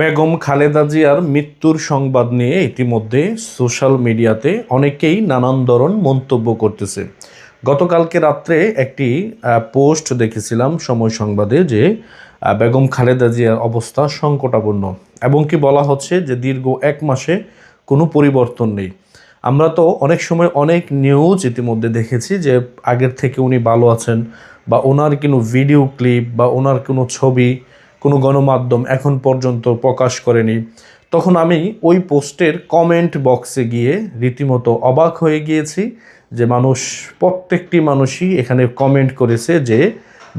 বেগম খালেদা জিয়ার মৃত্যুর সংবাদ নিয়ে ইতিমধ্যে সোশ্যাল মিডিয়াতে অনেকেই নানান ধরন মন্তব্য করতেছে। গতকালকে রাত্রে একটি পোস্ট দেখেছিলাম সময় সংবাদে যে বেগম খালেদা জিয়ার অবস্থা সংকটাপন্ন এবং কি বলা হচ্ছে যে দীর্ঘ এক মাসে কোনো পরিবর্তন নেই। আমরা তো অনেক সময় অনেক নিউজ ইতিমধ্যে দেখেছি যে আগের থেকে উনি ভালো আছেন বা ওনার কোনো ভিডিও ক্লিপ বা ওনার কোনো ছবি কোনো গণমাধ্যম এখন পর্যন্ত প্রকাশ করেনি। তখন আমি ওই পোস্টের কমেন্ট বক্সে গিয়ে রীতিমতো অবাক হয়ে গিয়েছি যে মানুষ, প্রত্যেকটি মানুষই এখানে কমেন্ট করেছে যে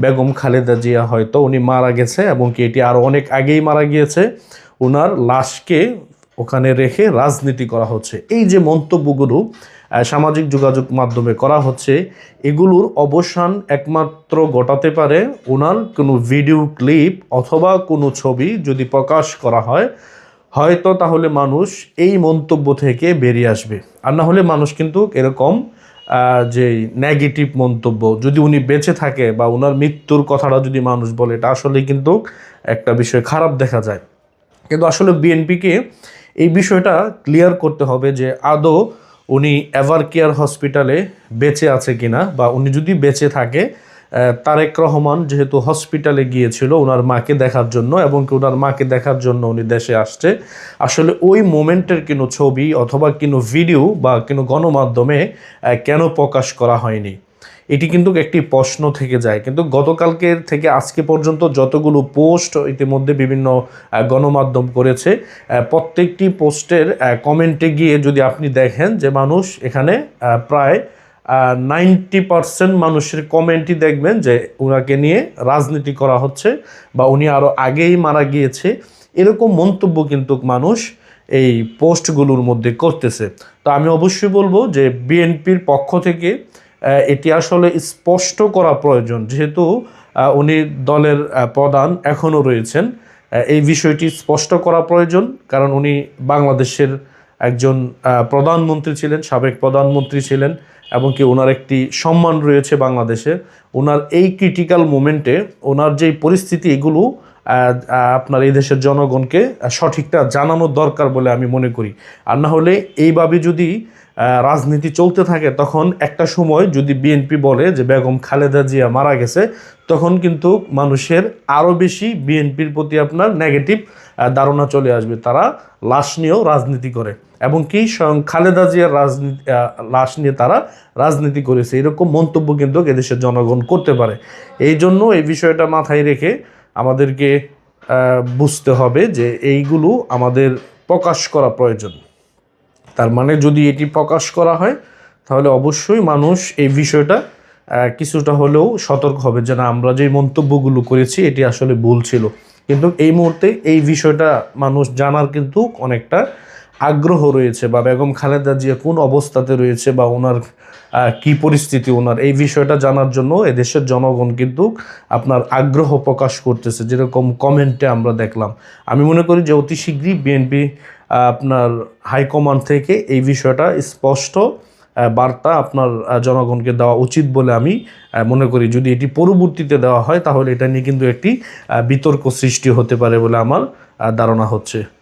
বেগম খালেদা জিয়া হয়তো উনি মারা গেছে এবং কি এটি আরও অনেক আগেই মারা গিয়েছে। ওনার লাশকে ওখানে রেখে রাজনীতি করা হচ্ছে। এই যে মন্তব্যগুলো সামাজিক যোগাযোগ মাধ্যমে করা হচ্ছে। এগুলোর অবসান একমাত্র ঘটাতে পারে ওনার কোনো ভিডিও ক্লিপ অথবা কোনো ছবি যদি প্রকাশ করা হয়, হয়তো তাহলে মানুষ এই মন্তব্য থেকে বেরিয়ে আসবে। আর না হলে মানুষ কিন্তু এরকম যে নেগেটিভ মন্তব্য, যদি উনি বেঁচে থাকে বা ওনার মৃত্যুর কথাটা যদি মানুষ বলে, এটা আসলে কিন্তু একটা বিষয় খারাপ দেখা যায়। কিন্তু আসলে বিএনপিকে এই বিষয়টা ক্লিয়ার করতে হবে যে আদৌ উনি এভার কেয়ার হসপিটালে বেঁচে আছে কিনা বা উনি যদি বেঁচে থাকে তারেক রহমান যেহেতু হসপিটালে গিয়েছিল ওনার মাকে দেখার জন্য এবং কি ওনার মাকে দেখার জন্য উনি দেশে আসছে, আসলে ওই মোমেন্টের কোনো ছবি অথবা কোনো ভিডিও বা কোনো গণমাধ্যমে কেন প্রকাশ করা হয়নি? এটি কিন্তু একটি প্রশ্ন থেকে যায়। কিন্তু গতকালকের থেকে আজকে পর্যন্ত যতগুলো পোস্ট ইতিমধ্যে বিভিন্ন গণমাধ্যম করেছে প্রত্যেকটি পোস্টের কমেন্টে গিয়ে যদি আপনি দেখেন যে মানুষ এখানে প্রায় নাইনটি পার্সেন্ট মানুষের কমেন্টই দেখবেন যে ওনাকে নিয়ে রাজনীতি করা হচ্ছে বা উনি আরও আগেই মারা গিয়েছে। এরকম মন্তব্য কিন্তু মানুষ এই পোস্টগুলোর মধ্যে করতেছে। তো আমি অবশ্যই বলব যে বিএনপির পক্ষ থেকে এটি আসলে স্পষ্ট করা প্রয়োজন, যেহেতু উনি দলের প্রধান এখনও রয়েছেন। এই বিষয়টি স্পষ্ট করা প্রয়োজন, কারণ উনি বাংলাদেশের একজন প্রধানমন্ত্রী ছিলেন, সাবেক প্রধানমন্ত্রী ছিলেন, এবং কি ওনার একটি সম্মান রয়েছে বাংলাদেশে। ওনার এই ক্রিটিক্যাল মোমেন্টে ওনার যেই পরিস্থিতি, এগুলো আপনার এই দেশের জনগণকে সঠিকটা জানানো দরকার বলে আমি মনে করি। আর না হলে এইভাবে যদি রাজনীতি চলতে থাকে, তখন একটা সময় যদি বিএনপি বলে যে বেগম খালেদা জিয়া মারা গেছে, তখন কিন্তু মানুষের আরও বেশি বিএনপির প্রতি আপনার নেগেটিভ ধারণা চলে আসবে। তারা লাশ নিয়েও রাজনীতি করে। এবং কি স্বয়ং খালেদা জিয়ার রাজনীতি লাশ নিয়ে তারা রাজনীতি করেছে। এরকম মন্তব্য কিন্তু এদেশের জনগণ করতে পারে। এই জন্য এই বিষয়টা মাথায় রেখে আমাদেরকে বুঝতে হবে যে এইগুলো আমাদের প্রকাশ করা প্রয়োজন। তার মানে যদি এটি প্রকাশ করা হয়, তাহলে অবশ্যই মানুষ এই বিষয়টা কিছুটা হলেও সতর্ক হবে যে না, আমরা যে মন্তব্যগুলো করেছি, এটি আসলে ভুল ছিল। কিন্তু এই মুহূর্তে এই বিষয়টা মানুষ জানার কিন্তু অনেকটা আগ্রহ রয়েছে বা বেগম খালেদা জিয়া কোন অবস্থাতে রয়েছে বা ওনার কি পরিস্থিতি ওনার, এই বিষয়টা জানার জন্য এদেশের জনগণ কিন্তু আপনার আগ্রহ প্রকাশ করতেছে, যেরকম কমেন্টে আমরা দেখলাম। আমি মনে করি যে অতি শীঘ্রই বিএনপি আপনার হাইকমান্ড থেকে এই বিষয়টা স্পষ্ট বার্তা আপনার জনগণকে দেওয়া উচিত বলে আমি মনে করি। যদি এটি পরবর্তীতে দেওয়া হয় তাহলে এটা নিয়ে কিন্তু একটি বিতর্ক সৃষ্টি হতে পারে বলে আমার ধারণা হচ্ছে।